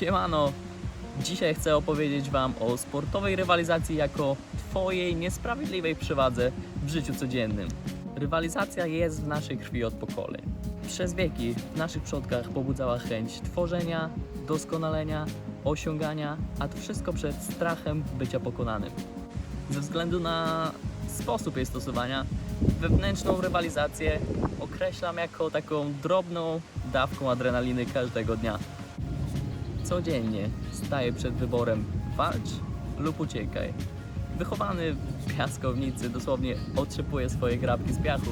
Siemano! Dzisiaj chcę opowiedzieć Wam o sportowej rywalizacji jako Twojej niesprawiedliwej przewadze w życiu codziennym. Rywalizacja jest w naszej krwi od pokoleń. Przez wieki w naszych przodkach pobudzała chęć tworzenia, doskonalenia, osiągania, a to wszystko przed strachem bycia pokonanym. Ze względu na sposób jej stosowania, wewnętrzną rywalizację określam jako taką drobną dawką adrenaliny każdego dnia. Codziennie staję przed wyborem walcz lub uciekaj. Wychowany w piaskownicy dosłownie otrzepuję swoje grabki z piachu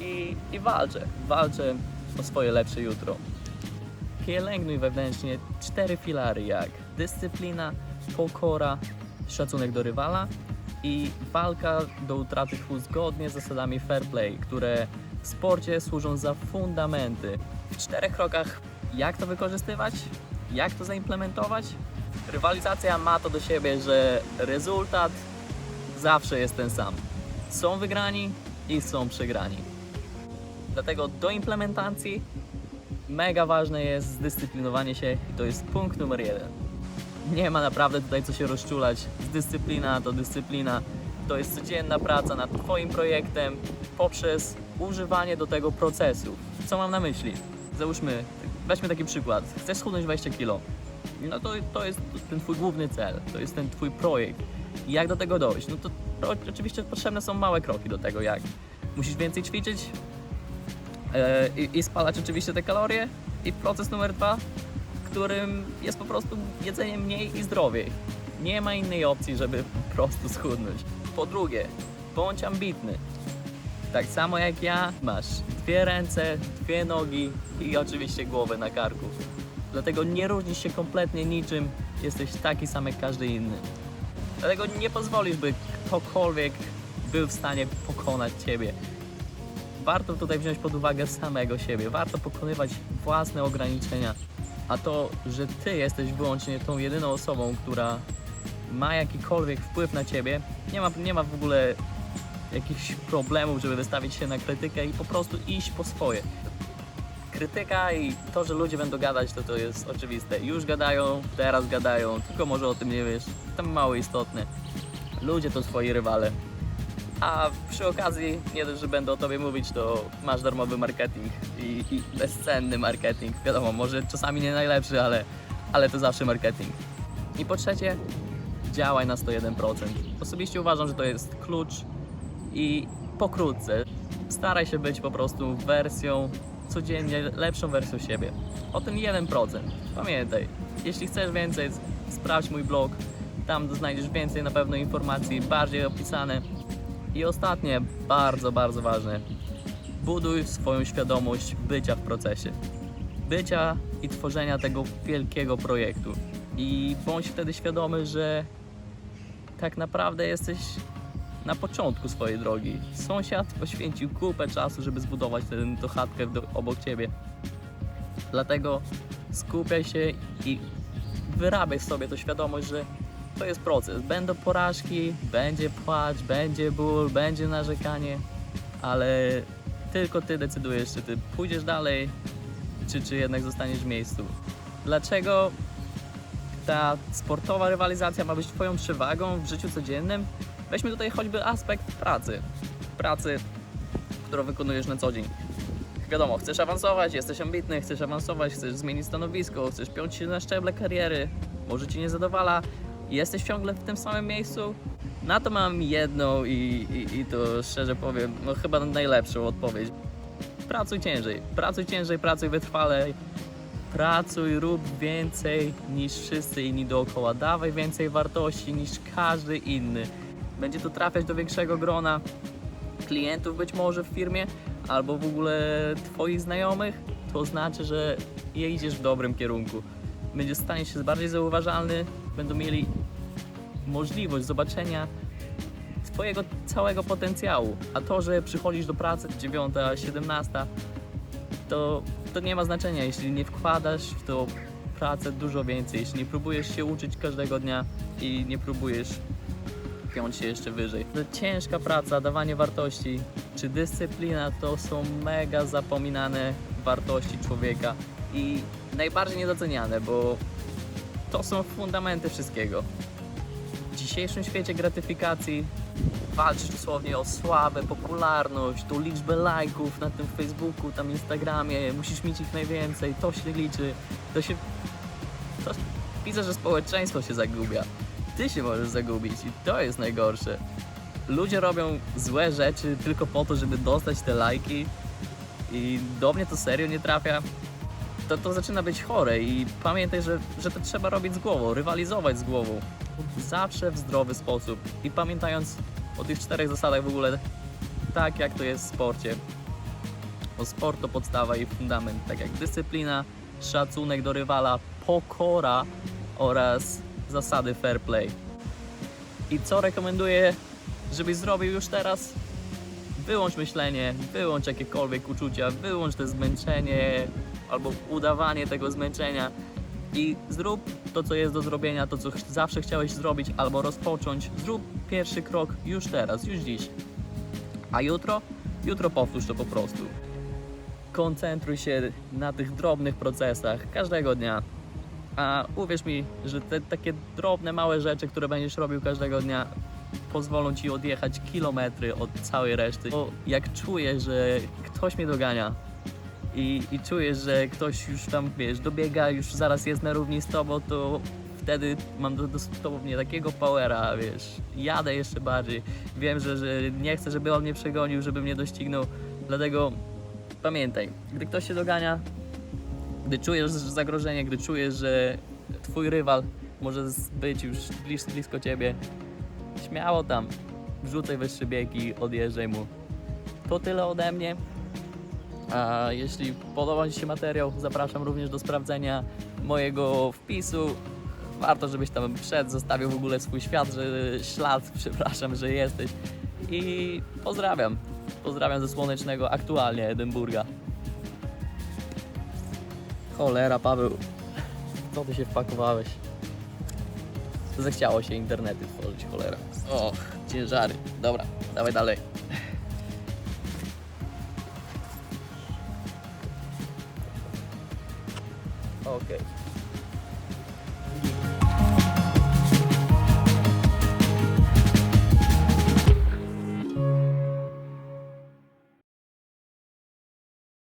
i, i walczę. Walczę o swoje lepsze jutro. Pielęgnuj wewnętrznie cztery filary jak dyscyplina, pokora, szacunek do rywala i walka do utraty tchu zgodnie z zasadami fair play, które w sporcie służą za fundamenty. W czterech krokach jak to wykorzystywać, jak to zaimplementować. Rywalizacja ma to do siebie, że rezultat zawsze jest ten sam. Są wygrani i są przegrani. Dlatego do implementacji mega ważne jest zdyscyplinowanie się i to jest punkt numer jeden. Nie ma naprawdę tutaj co się rozczulać. Dyscyplina to dyscyplina. To jest codzienna praca nad Twoim projektem poprzez używanie do tego procesów. Co mam na myśli? Załóżmy, weźmy taki przykład. Chcesz schudnąć 20 kg. No to, to jest ten Twój główny cel, to jest ten Twój projekt. I jak do tego dojść? No to oczywiście potrzebne są małe kroki do tego, jak. Musisz więcej ćwiczyć, i, i spalać oczywiście te kalorie. I proces numer dwa, którym jest po prostu jedzenie mniej i zdrowiej. Nie ma innej opcji, żeby po prostu schudnąć. Po drugie, bądź ambitny. Tak samo jak ja, masz dwie ręce, dwie nogi i oczywiście głowę na karku. Dlatego nie różnisz się kompletnie niczym, jesteś taki sam jak każdy inny. Dlatego nie pozwolisz, by ktokolwiek był w stanie pokonać ciebie warto tutaj wziąć pod uwagę samego siebie, warto pokonywać własne ograniczenia, a to, że ty jesteś wyłącznie tą jedyną osobą, która ma jakikolwiek wpływ na ciebie, nie ma, nie ma w ogóle jakichś problemów, żeby wystawić się na krytykę i po prostu iść po swoje. Krytyka i to, że ludzie będą gadać, to to jest oczywiste. Już gadają, teraz gadają, tylko może o tym nie wiesz. To mało istotne. Ludzie to twoi rywale. A przy okazji, nie dość, że będę o tobie mówić, to masz darmowy marketing i, i bezcenny marketing. Wiadomo, może czasami nie najlepszy, ale, ale to zawsze marketing. I po trzecie, działaj na 101%. Osobiście uważam, że to jest klucz i pokrótce staraj się być po prostu wersją codziennie lepszą wersją siebie. O tym 1%. Pamiętaj, jeśli chcesz więcej, sprawdź mój blog. Tam znajdziesz więcej na pewno informacji, bardziej opisane. I ostatnie, bardzo, bardzo ważne. Buduj swoją świadomość bycia w procesie. Bycia i tworzenia tego wielkiego projektu. I bądź wtedy świadomy, że tak naprawdę jesteś na początku swojej drogi. Sąsiad poświęcił kupę czasu, żeby zbudować tę tę chatkę obok ciebie. Dlatego skupiaj się i wyrabiaj sobie tę świadomość, że to jest proces. Będą porażki, będzie płacz, będzie ból, będzie narzekanie, ale tylko ty decydujesz, czy ty pójdziesz dalej, czy, czy jednak zostaniesz w miejscu. Dlaczego ta sportowa rywalizacja ma być twoją przewagą w życiu codziennym? Weźmy tutaj choćby aspekt pracy. Pracy, którą wykonujesz na co dzień. Wiadomo, chcesz awansować, jesteś ambitny, chcesz awansować, chcesz zmienić stanowisko, chcesz piąć się na szczeble kariery, może ci nie zadowala, jesteś ciągle w tym samym miejscu? Na to mam jedną i, i, i to szczerze powiem, no chyba najlepszą odpowiedź. Pracuj ciężej, pracuj ciężej, pracuj wytrwalej, pracuj, rób więcej niż wszyscy inni dookoła, dawaj więcej wartości niż każdy inny. Będzie to trafiać do większego grona klientów być może w firmie, albo w ogóle Twoich znajomych, to znaczy, że idziesz w dobrym kierunku. Będziesz stanie się bardziej zauważalny, będą mieli możliwość zobaczenia Twojego całego potencjału. A to, że przychodzisz do pracy 9, 17, to, to nie ma znaczenia, jeśli nie wkładasz w tą pracę dużo więcej, jeśli nie próbujesz się uczyć każdego dnia i nie próbujesz piąć się jeszcze wyżej. To ciężka praca, dawanie wartości czy dyscyplina to są mega zapominane wartości człowieka i najbardziej niedoceniane, bo To są fundamenty wszystkiego. W dzisiejszym świecie gratyfikacji walczysz dosłownie o sławę, popularność, tą liczbę lajków na tym Facebooku, tam Instagramie, musisz mieć ich najwięcej, to się liczy, to się... To... Widzę, że społeczeństwo się zagubia. Ty się możesz zagubić i to jest najgorsze. Ludzie robią złe rzeczy tylko po to, żeby dostać te lajki i do mnie to serio nie trafia. To, to zaczyna być chore i pamiętaj, że, że to trzeba robić z głową, rywalizować z głową. Zawsze w zdrowy sposób i pamiętając o tych czterech zasadach w ogóle, tak jak to jest w sporcie. Bo sport to podstawa i fundament, tak jak dyscyplina, szacunek do rywala, pokora oraz zasady fair play. I co rekomenduję, żebyś zrobił już teraz? Wyłącz myślenie, wyłącz jakiekolwiek uczucia, wyłącz to zmęczenie albo udawanie tego zmęczenia i zrób to, co jest do zrobienia, to, co zawsze chciałeś zrobić albo rozpocząć. Zrób pierwszy krok już teraz, już dziś. A jutro? Jutro powtórz to po prostu. Koncentruj się na tych drobnych procesach każdego dnia. A uwierz mi, że te takie drobne, małe rzeczy, które będziesz robił każdego dnia, pozwolą ci odjechać kilometry od całej reszty. Bo jak czujesz, że ktoś mnie dogania i, i czujesz, że ktoś już tam, wiesz, dobiega, już zaraz jest na równi z tobą, to wtedy mam do- dosłownie takiego powera, wiesz, jadę jeszcze bardziej. Wiem, że, że nie chcę, żeby on mnie przegonił, żeby mnie doścignął, dlatego pamiętaj, gdy ktoś się dogania, gdy czujesz zagrożenie, gdy czujesz, że twój rywal może być już blis, blisko ciebie, śmiało tam, wrzucaj wyższy bieg i odjeżdżaj mu. To tyle ode mnie. A jeśli podoba Ci się materiał, zapraszam również do sprawdzenia mojego wpisu. Warto, żebyś tam wszedł, zostawił w ogóle swój świat, że ślad, przepraszam, że jesteś. I pozdrawiam. Pozdrawiam ze słonecznego, aktualnie Edynburga. Cholera, Paweł. Co ty się wpakowałeś? Zechciało się internety tworzyć, cholera. Och, ciężary. Dobra, dawaj dalej. Okej.